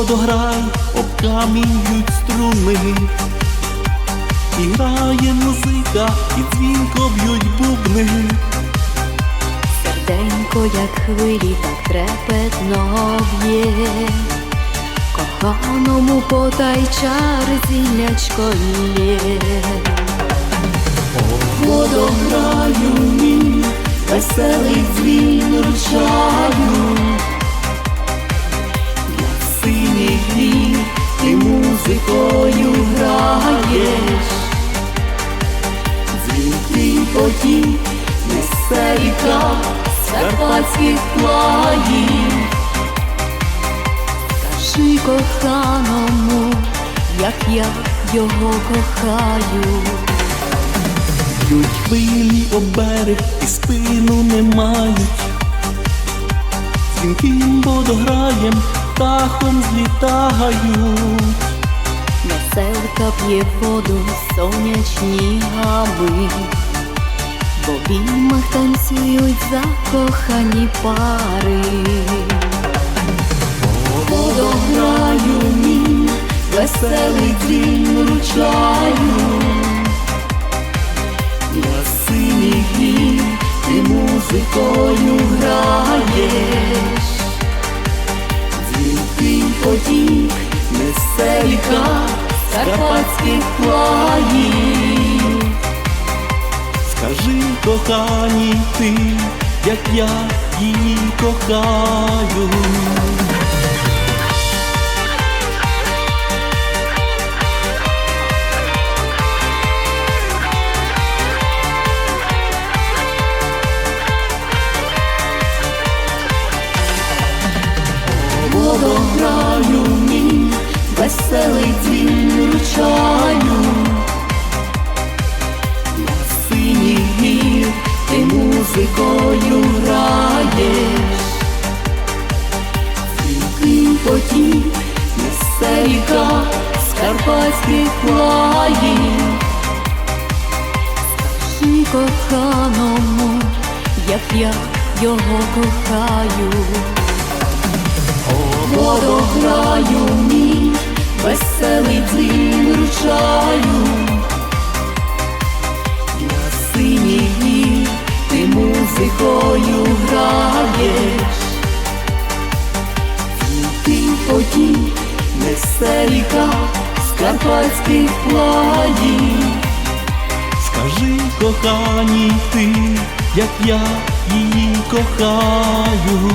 водограй обкамінюють струни, і грає музика, і дзвінко б'ють бубни. Серденько, як хвилі, так трепетно б'є, коханому потай чар зіллячко лє. Водограю мій, веселий дзвін ручаю, музикою граєш, дзвінкий потік несе ріка з карпатських плаїв. Скажи коханому, як я його кохаю. Б'ють хвилі об берег і спину не мають. Дзвінким водограєм птахом злітають. Веселка п'є воду сонячні габи, в обіймах танцюють закохані пари. Водограю мій, веселий дзвін ручаю. Я синій гріх, ти музикою плаїв. Скажи, коханій ти, як я її кохаю. Водограю мій, веселий дзвін ручаю. На синій гір ти музикою граєш. Дзвінкий потік несе ріка з карпатських. Скажи коханому, як я його кохаю. Водограю мій, веселий дзвін ручаю. На синій ти музикою граєш. Ти потік несе ріка з карпатських плаїв. Скажи, коханій ти, як я її кохаю.